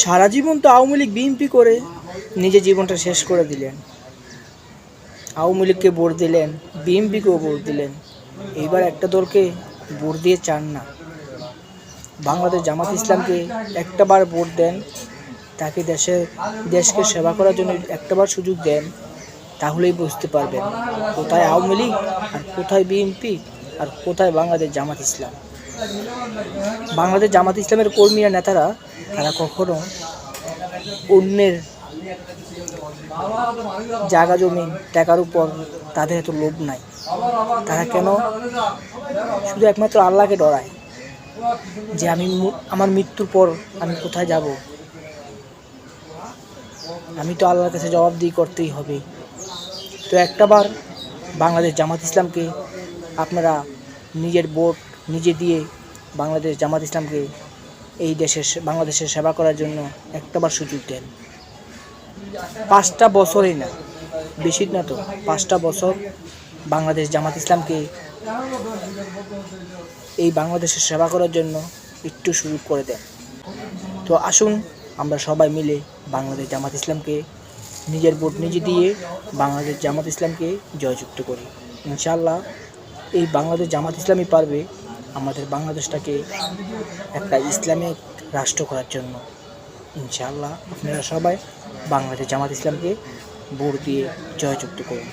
সারা জীবন তো আওয়ামী লীগ বিএনপি করে নিজের জীবনটা শেষ করে দিলেন। আওয়ামী লীগকে ভোট দিলেন, বিএনপিকেও ভোট দিলেন। এইবার একটা দলকে ভোট দিয়ে চান না। বাংলাদেশ জামাত ইসলামকে একটাবার ভোট দেন, তাকে দেশের দেশকে সেবা করার জন্য একটাবার সুযোগ দেন, তাহলেই বুঝতে পারবেন কোথায় আওয়ামী লীগ আর কোথায় বিএনপি আর কোথায় বাংলাদেশ জামাত ইসলাম। বাংলাদেশ জামাত ইসলামের কর্মীরা, নেতারা, তারা কখনো অন্যের জায়গা জমি টাকার উপর তাদের এত লোভ নাই। তারা কেন শুধু একমাত্র আল্লাহকে ডরায় যে আমি আমার মৃত্যুর পর আমি কোথায় যাব? আমি তো আল্লাহর কাছে জবাবদিহি করতেই হবে। তো একটাবার বাংলাদেশ জামাত ইসলামকে আপনারা নিজের ভোট নিজে দিয়ে বাংলাদেশ জামাত ইসলামকে এই দেশের বাংলাদেশের সেবা করার জন্য একটাবার সুযোগ দেন। পাঁচটা বছরই না, বেশি না তো, পাঁচটা বছর বাংলাদেশ জামাত ইসলামকে এই বাংলাদেশের সেবা করার জন্য একটু সুযোগ করে দেন। তো আসুন আমরা সবাই মিলে বাংলাদেশ জামাত ইসলামকে নিজের ভোট নিজে দিয়ে বাংলাদেশ জামাত ইসলামকে জয়যুক্ত করি। ইনশাল্লাহ এই বাংলাদেশ জামাত ইসলামই পারবে আমাদের বাংলাদেশটাকে একটা ইসলামিক রাষ্ট্র করার জন্য। ইনশাআল্লাহ আপনারা সবাই বাংলাদেশ জামাত ইসলামকে ভোট দিয়ে জয়যুক্ত করুন।